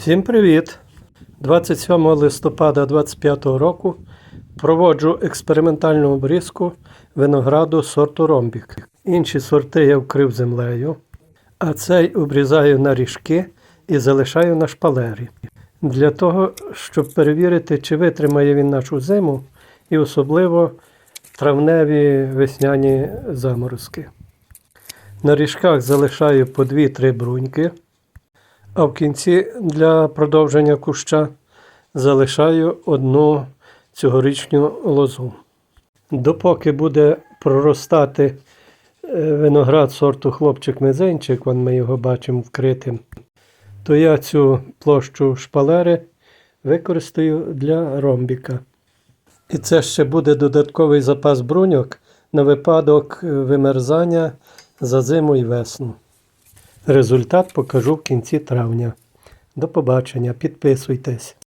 Всім привіт! 27 листопада 2025 року проводжу експериментальну обрізку винограду сорту ромбік. Інші сорти я вкрив землею, а цей обрізаю на ріжки і залишаю на шпалері. Для того, щоб перевірити, чи витримає він нашу зиму, і особливо травневі весняні заморозки. На ріжках залишаю по 2-3 бруньки. А в кінці для продовження куща залишаю одну цьогорічну лозу. Допоки буде проростати е, виноград сорту хлопчик-мизинчик, вон ми його бачимо вкритим, то я цю площу шпалери використаю для ромбіка. І це ще буде додатковий запас бруньок на випадок вимерзання за зиму і весну. Результат покажу в кінці травня. До побачення, підписуйтесь.